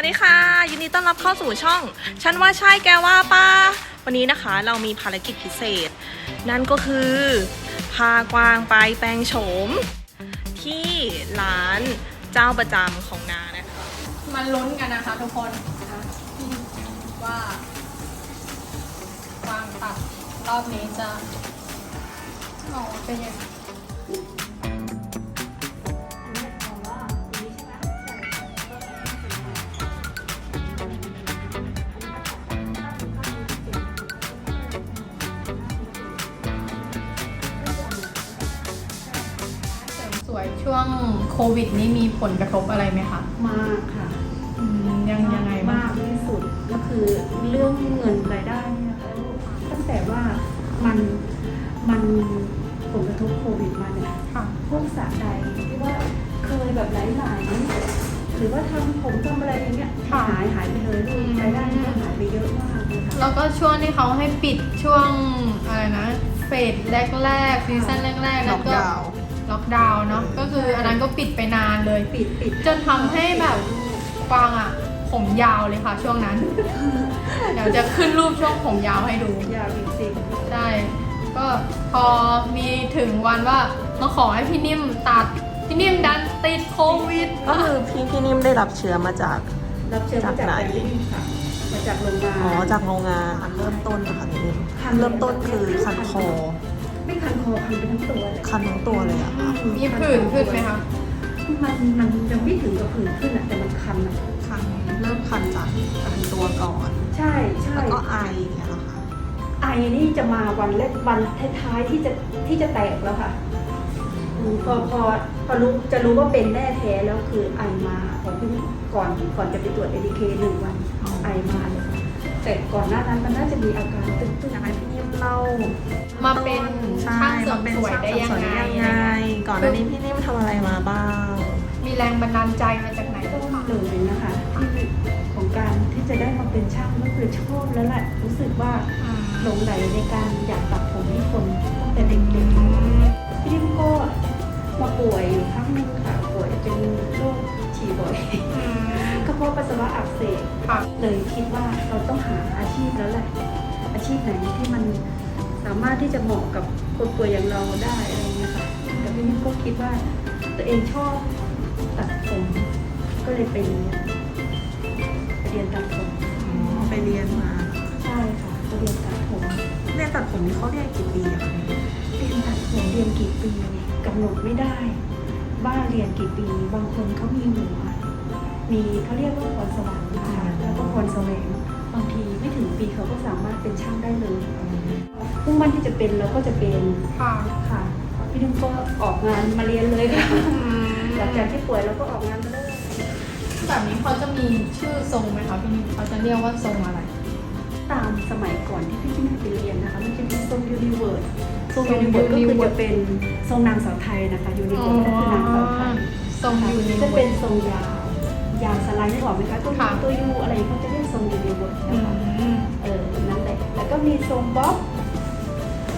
วัสดีค่ะ ยินดีต้อนรับเข้าสู่ช่องฉันว่าใช่แกว่าป้า วันนี้นะคะเรามีภารกิจพิเศษ นั่นก็คือ พากวางไปแปลงโฉม ที่ร้านเจ้าประจำของนานะคะมาลุ้นกันนะคะทุกคนนะคะว่าความตัดรอบนี้จะออกเป็นยังไง ช่วงโควิดนี้มีผลกระทบอะไรไหมคะมากค่ะอืมยังยังไงบ้ามางกที่สุดก็คือเรื่องเงินรายได้เนี่ยค่ะตั้งแต่ว่ามันมันผลกระทบโควิดมาเนี่ย ค่ะ พวกสระใดที่ว่าเคยแบบไหลๆหรือว่าทำผมทำอะไรอย่างเงี้ยค่ะ หายหายไปเลยลูกรายได้มันก็หายไปเยอะมากเลยค่ะ แล้วก็ช่วงที่เขาให้ปิดช่วงอะไรนะเฟสแรกๆซีซั่นแรกๆแล้วก็ ล็อกดาวน์เนาะก็คืออันนั้นก็ปิดไปนานเลย ปิดปิดจนทำให้แบบกวางอะผมยาวเลยค่ะ ช่วงนั้น เดี๋ยวจะขึ้นรูปช่วงผมยาวให้ดู ยาวจริงใช่ ก็พอมีถึงวันว่ามาขอให้พี่นิ่มตัด พี่นิ่มดันติดโควิดก็คือพี่พี่นิ่มได้รับเชื้อมาจาก ๆรับเชิญมาจากจากไหน แบรนด์ลิงค่ะมาจากโรงงาน อ๋อจากโรงงานอันเริ่มต้นนะคะพี่นิ่มเริ่มต้นคือคันคอไม่ คันคอคันไปทั้งตัวเลยคันทั้งตัวเลยอะค่ะมีผื่นขึ้นไหมคะ มันมันยังไม่ถึงกับผื่นขึ้นอะแต่มันคันอะคันเริ่มคันจากคันตัวก่อน ใช่ใช่แล้วก็ไออย่างเงี้ยเหรอคะไอนี่จะมาวันแรกวันท้ายๆที่จะที่จะแตกแล้วค่ะอืมพอพอพอรู้จะรู้ว่าเป็นแน่แท้แล้วคือไอมาพอเพิ่งก่อนก่อนจะไปตรวจเอทีเคหนึ่งวัน ไอมาเลยค่ะแต่ก่อนหน้านั้นมันน่าจะมีอาการตึงๆอยากให้พี่นิ่มเล่ามาเป็นใช่ช่างเสริมามเป็นสวยช่างได้เสริมยังสวยไงได้ยังไงก่อนหน้านี้พี่นิ่มทำอะไรมาบ้าง มีแรงบันดาลใจมาจากไหนต้บ้างนคะเลยนะคะที่ของการที่จะได้มาเป็นช่างก็คือชอบแล้วแหละรู้สึกว่าอืมหลงไหลในการอยากตัดผมให้คนตั้งแต่เด็กๆพี่นิ่มก็มาป่วยอยู่ครั้งหนึงค่ะป่วยเป็นโรคฉี่บ่อยอืมกระเพาะปัสสาวะอักเสบค่ะเลยคิดว่าเราต้องหาอาชีพแล้วแหละอาชีพไหนที่มัน สามารถที่จะเหมาะกับคนป่วยอย่างเราได้อะไรเงี้ยค่ะแต่พี่นิ่มก็คิดว่าตัวเองชอบตัดผม ก็เลยไปเรียนไปเรียนตัดผมอ๋อไปเรียนมาใช่ค่ะไปเรียนตัดผมเรียนตัดผมนี่เขาเรียนกี่ปีอะคะพี่นิ่มเรียนตัดผมเรียนกี่ปีกำหนดไม่ได้ว่าเรียนกี่ปี บางคนเขามีหัวมีเขาเรียกว่าพรสวรรค์ รแสวงบางทีไม่ถึงปีเขาก็สามารถเป็นช่างได้เลยมุ่งมั่นที่จะเป็นเราก็จะเป็นค่ะค่ะพี่นุ่มก็ออกงานมาเรียนเลยค่ะอืมหลังจากที่ป่วยเราก็ออกงานมาได้แบบนี้เขาจะมีชื่อทรงไหมคะพี่นิ่มเขาจะเรียกว่าทรงอะไร ตามสมัยก่อนที่พี่นุ่มไปเรียนนะคะมันจะมีทรงยูนิเวิร์สทรงทรงยูนิเวิร์สก็คือ Universe จะเป็นทรงนางสาวไทยนะคะยูนิเวิร์สก็คือนางสาวไทยทรงยูนิจะเวิเป็ร์นสทรงยาว ยาวสไลด์นึกออกไหมคะตัวยูค่ะตัวยูอะไรเขาจะเรียกทรงยูนิเวิร์สอืนะคะมเออนั่นแหละแล้วก็มีทรงบ๊อบ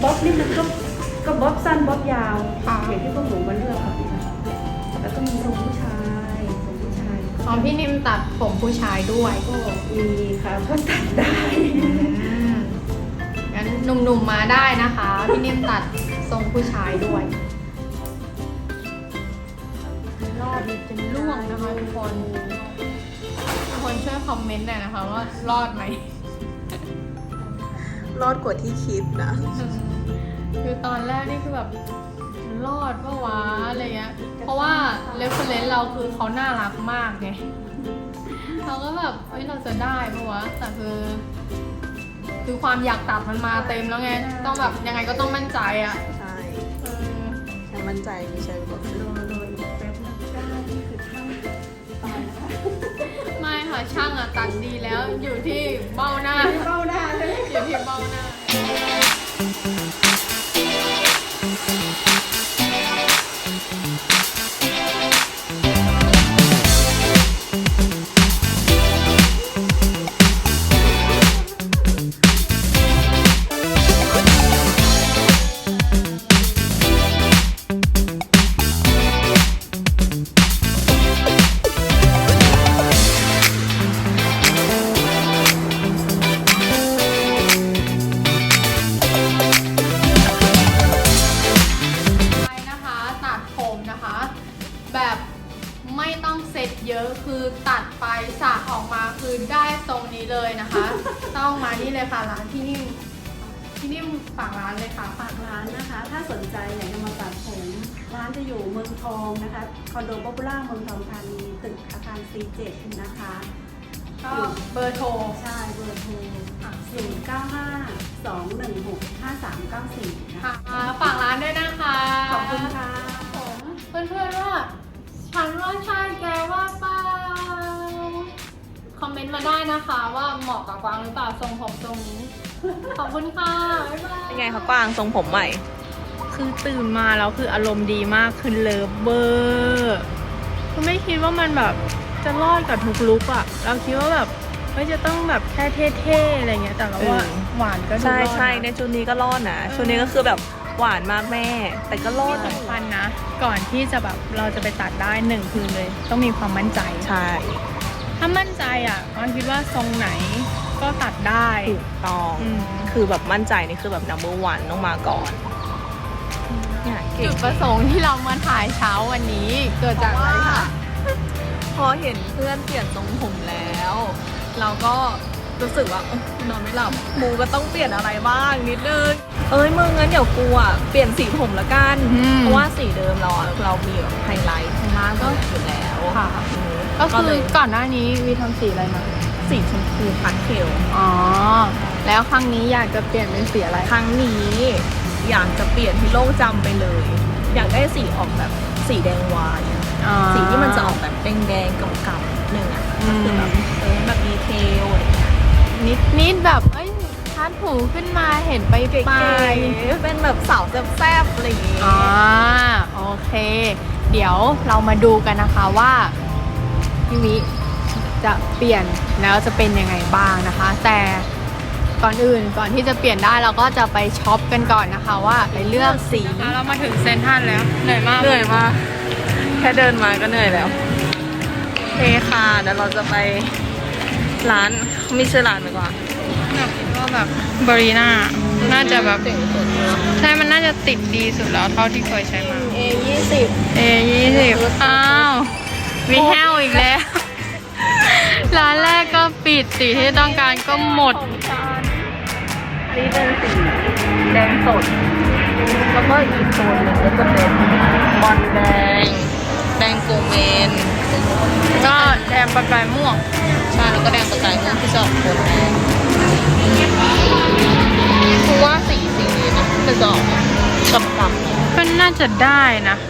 บ๊อบนี่มันก็ก็บ๊อบสั้นบ๊อบยาวค่ะ อย่างที่พวกหนูมาเลือกค่ะพี่นะแล้วก็มีทรงผู้ชายทรงผู้ชายอ๋อพี่นิ่มตัดผมผู้ชายด้วยก็มีค่ะก็ตัดได้อืมงั้นหนุ่มๆมาได้นะคะ พี่นิ่มตัดทรงผู้ชายด้วย จนล่วงนะคะทุกคนทุกคนช่วยคอมเมนต์หน่อยนะคะว่ารอดไหม รอดกว่าที่คิดนะ คือตอนแรกนี่คือแบบรอดปะวะอะไรเงี้ย เพราะว่าเรฟเฟรนซ์เราคือเขาน่ารักมากไงเราก็แบบเฮ้ยเราจะได้ปะวะแต่คือ คือความอยากตัดมันมาเต็มแล้วไง ต้องแบบยังไงก็ต้องมั่นใจอะใช่ เออ ใช่มั่นใจไม่ใช่แบบ ไม่ค่ะช่างอะตัดดีแล้วอยู่ที่เบ้าหน้า เบ้าหน้าใช่ไหมอยู่ที่เบ้าหน้า ร้านที่นิ่มที่นิ่มฝากร้านเลยค่ะ ฝากร้านนะคะ ถ้าสนใจอยากจะมาตัดผมร้านจะอยู่เมืองทองนะคะคอนโดป๊อปปูล่าเมืองทองธานีตึกอาคาร C7 นะคะ ก็เบอร์โทรใช่เบอร์โทร0 9 5 2 1 6 5 3 9 4นะคะค่ะฝากร้านด้วยนะคะขอบคุณค่ะผมเพื่อนๆว่าฉันว่าใช่แกว่าเปล่า คอมเมนต์มาได้นะคะว่าเหมาะกับกวางหรือเปล่าทรงผมทรงนี้ ขอบคุณค่ะบ๊ายบายเป็นไงคะกวางทรงผมใหม่ คือตื่นมาแล้วคืออารมณ์ดีมากคือเลิฟเบอร์คือไม่คิดว่ามันแบบจะรอดกับทุกลุกอะเราคิดว่าแบบเฮ้ยจะต้องแบบแค่เท่ๆอะไรเงี้ยแต่เราว่าเออหวานก็ดูใช่รอดใช่ในนะชุดนี้ก็รอดนะเออชุดนี้ก็คือแบบหวานมากแม่ แต่ก็รอที่ดสำคัญนะ ก่อนที่จะแบบเราจะไปตัดได้หนึ่งคือเลย ต้องมีความมั่นใจใช่ ถ้ามั่นใจอะมันคิดว่าทรงไหนก็ตัดได้ ถูกต้องอืม คือแบบมั่นใจนี่คือแบบ number one ต้องมาก่อนเนี่ยเก่จุงดประสงค์ที่เรามาถ่ายเช้าวันนี้ เกิดจากอะไรคะพอเห็นเพื่อนเปลี่ยนทรงผมแล้ว เราก็รู้สึกว่าเอ้ยนอนไม่หลับกูก็ต้องเปลี่ยนอะไรบ้างนิดนึงเอ้ยมึงงั้นเดี๋ยวกูอะเปลี่ยนสีผมละกันเพราะว่าสีเดิมเราอะเรามีแบบไฮไลท์ข้างล่างก็อยู่แล้วค่ะ อื มก็คืเลอย ก่อนหน้านี้วีทำสีอะไรมาสีชมพูพัดเทลอ๋อ แล้วครั้งนี้อยากจะเปลี่ยนเป็นสีอะไร ครั้งนี้อยากจะเปลี่ยนที่โลกจำไปเลย อยากได้สีออกแบบสีแดงวายอะอ่าสีที่มันจะออกแบบแดงๆกำๆหนึ่งอะอืก็ม คือแบบเออแบบดีเทลอะไรเงี้ยนิดนิดแบบเอ้ยทัดหูขึ้นมาเห็นไปไปเก๋ๆเป็นแบบสาวแซ่บๆอะไรอย่างงี้อ่าโอเค เดี๋ยวเรามาดูกันนะคะว่า พี่วิจะเปลี่ยนแล้วจะเป็นยังไงบ้างนะคะ แต่ก่อนอื่นก่อนที่จะเปลี่ยนได้เราก็จะไปช็อปกันก่อนนะคะ ว่าไปเลือกสีเรามาถึงเซนทรันแล้วเหนื่อยมากเหนื่อยมากแค่เดินมาก็เหนื่อยแล้วโอเคค่ะเดี๋ยวเราจะไปร้านม่ใช่อร้านดีกว่าอยากคิดว่าแบบบรีน่าน่าจะแบบใช่มันน่าจะติดดีสุดแล้วเท่าที่เคยใช้มาเอยี่สิบเอยี่สิบอ้าว มีแห้วอีกแล้ว ร้านแรกก็ปิดสีที่ต้องการก็หมดอันนี้เป็นสีแดงสด แล้วก็อีกโซนหนึ่งก็จะเป็นบอลแดง แดงโกเมน ก็แดงประกายม่วง ใช่แล้วก็แดงประกายม่วงที่จะออกโทนแดงคือว่าสีสีนี้นะจะออกกำกำก็น่าจะได้นะเราเอาไป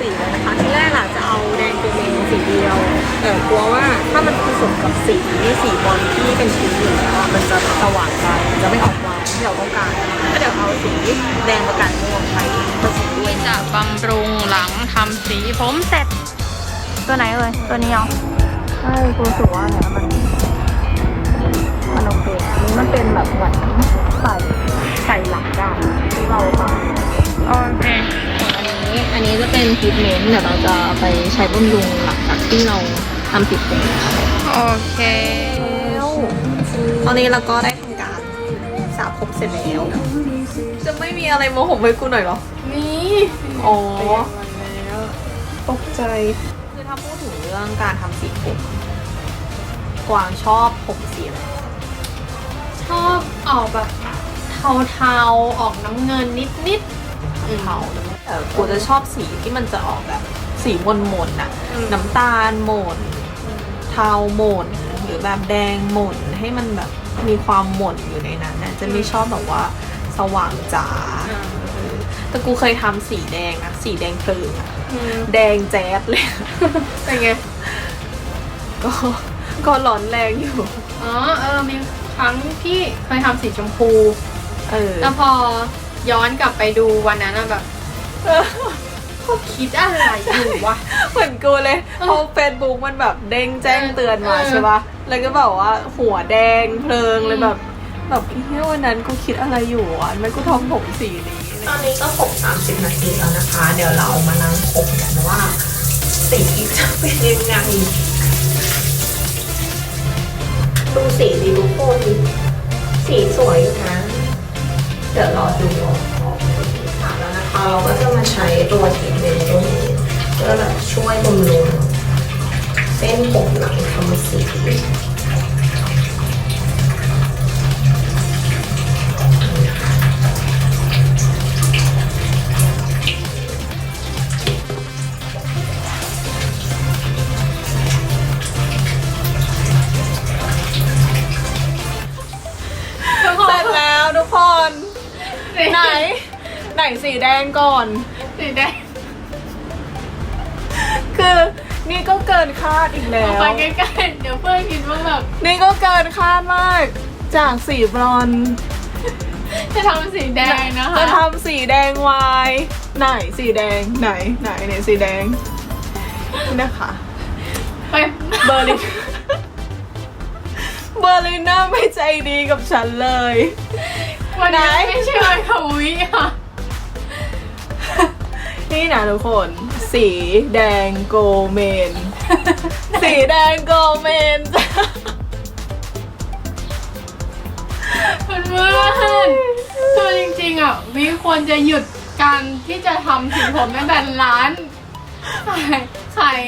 สองสีเลยนะคะที่แรกล่ะจะเอาแดงโกเมนสีเดียว แต่กลัวว่าถ้ามันผสมกับสีสีบอลที่เป็นชิ้นอยู่แล้วอะมันจะสว่างไปมันจะไม่ออกวาวที่เราต้องการก็เดี๋ยวเอาสีแดงประกายม่วงไปผสมด้วยจะบำรุงหลังทำสีผมเสร็จ ตัวไหนเอ่ยตัวนี้เหรอใช่กูรู้สึกว่าเนี่ยมันมันโอเคอันนี้มันเป็นแบบเหมือนใส่ใส่หลักได้ที่เราทำโอเคอั นนี้อันนี้จะเป็นทรีทเมนต์เดี๋ยวเราจะไปใช้บำรุงหลังจากที่เราทำติดผมแล้วโอเคตอนนี้เราก็ได้ทำการสระผมเสร็จแล้ว จะไม่มีอะไรโมโหให้กูหน่อยเหรอนี่อ๋อแล้วตกใจคือถ้าพูดถึงเรื่องการทำสีผมกวางชอบผมสีอะไรชอบออกแบบเทาๆออกน้ำเงินนิดเทาเออกูจะชอบสีที่มันจะออกแบบสีมนมนๆอะอืมน้ำตาลหม่นเทาหม่นหรือแบบแดงหม่นให้มันแบบมีความหม่นอยู่ในนั้นนะจะไม่ชอบแบบว่าสว่างจ๋าๆเออแต่กูเคยทำสีแดงนะสีแดงเพลิงอะอืมแดงแจ๊ดเลยเป็นไงก็ก็ร้อนแรงอยู่อ๋อเออมีครั้งที่เคยทำสีชมพู เออแล้วพอย้อนกลับไปดูวันนั้นอะแบบ เขาคิดอะไรอยู่วะ เหมือนกูเลยเพราะเฟซบุ๊กมันแบบเด้งแจ้งเตือนมาเออใช่ปะแล้วก็แบบว่าหัวแดงเพลิงเลยแบบ แบบเฮ้ยวันนั้นกูคิดอะไรอยู่วะทำไมกูทำผมสีนี้ตอนนี้ก็ผม30 นาทีแล้วนะคะ เดี๋ยวเรามานั่งผมกันว่าสีจะเป็นยังไง ดูสีดีทุกคนสีสวยอยู่นะ เดี๋ยวรอดู นะคะเราก็จะมาใช้ตัวทีเมนต์ตรงนี้เพื่อแบบช่วยบำรุงเส้นผมหลังทำสีเสร็จแล้วทุกคน ไหน ไหนสีแดงก่อน สีแดงคือนี่ก็เกินคาดอีกแล้เอาว ไปใกล้ๆเดี๋ยวเพื่อนคิดว่าแบบนี่ก็เกินคาดมาก จากสีบรอนซ์จะทำสีแดงนะคะจะทำสีแดงวายไหนสีแดงไหนไหนไหนสีแดงนี่นะคะ ไปเบอร์ลิน เบอร์ลินน่าไม่ใจดีกับฉันเลย วันนี้ไหนไม่ใช่วันของวิค่ะ นี่นะทุกคน สีแดงโกเมน สีแดงโกเมนเพื่อนเพื่อนคือจริงๆอะวิควรจะหยุดการที่จะทำสีผมตั้งแต่ร้านขายขาย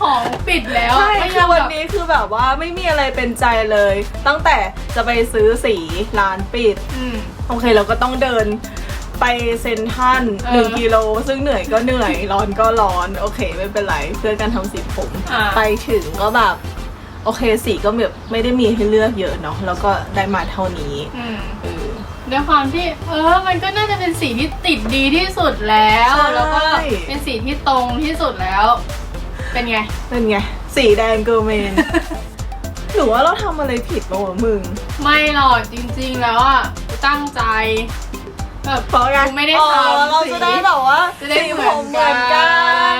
ของปิดแล้วใช่ก็คืยัองวันแบบนี้คือแบบว่าไม่มีอะไรเป็นใจเลย ตั้งแต่จะไปซื้อสีร้านปิด อืม โอเคเราก็ต้องเดิน ไปเซนทรันเออหนึ่งกิโล ซึ่งเหนื่อยก็เหนื่อย ร้อนก็ร้อน โอเค ไม่เป็นไร เพื่อการทำสีผมอ่าไปถึงก็แบบ โอเคสีก็แบบไม่ได้มีให้เลือกเยอะเนาะ แล้วก็ได้มาเท่านี้อืมเออด้วยความที่เออ มันก็น่าจะเป็นสีที่ติดดีที่สุดแล้วใช่แล้วก็เป็นสีที่ตรงที่สุดแล้ว เป็นไง เป็นไง สีแดงเกอร์เมน หรือว่าเราทำอะไรผิดปะวะมึง ไม่หรอกจริงๆแล้วอะตั้งใจ แบบเพราะไงไม่ได้อ๋อทำเราจะได้แบบว่าจะได้สีเหผมือนมเหมือนกักั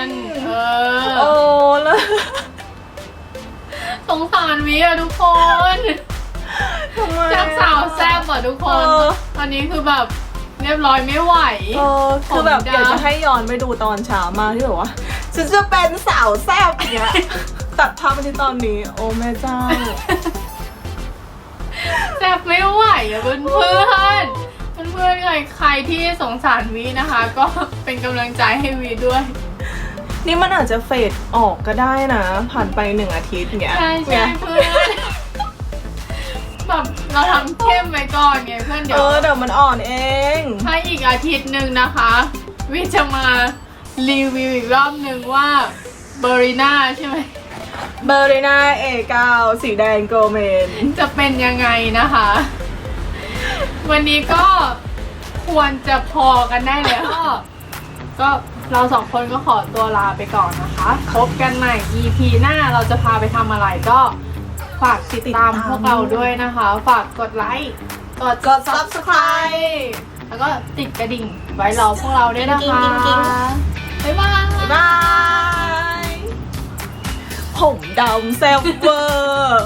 นน เอโอ้อแล้วสงสารวิอะทุกคนทำไมจากสาวแซ่บอะทุกคน เออ ตอนนี้คือแบบเรียบร้อยไม่ไหว เออคือแบบผมดำอยากจะให้ย้อนไปดูตอนเช้ามากที่แบบว่าฉันจะเป็นสาวแซ่บอย่างเงี้ยตัดภาพมาที่ตอนนี้ โอ้แม่เจ้า แซ่บไม่ไหวอะเพื่อนเพื่อนเพื่อนๆใครใครที่สงสารวีนะคะ ก็เป็นกำลังใจให้วีด้วย นี่มันอาจจะเฟดออกก็ได้นะ ผ่านไปหนึ่งอาทิตย์เงี้ยใช่ใช่เนี่ยเพื่อนแบบเราทำเข้มไว้ก่อนไงเพื่อนเดี๋เอยวอเดี๋ยวมันอ่อนเอง ถ้าอีกอาทิตย์หนึ่งนะคะวีจะมารีวิวอีกรอบหนึ่งว่าเบอริน่าใช่ไหม เบอร์เรน่าเอเก้าสีแดงโกเมน จะเป็นยังไงนะคะ วันนี้ก็ ควรจะพอกันได้แล้วก็ก็เราสองคนก็ขอตัวลาไปก่อนนะคะพบกันใหม่ EP หน้าเราจะพาไปทำอะไรก็ฝากติดตามพวกเราด้วยนะคะ ฝากกดไลค์กดกด subscribe แล้วก็ติดกระดิ่งไว้รอพวกเราด้วยนะคะกิ๊งกิ๊งบ๊ายบายบ๊ายบายผมดำแซ่บเวอร์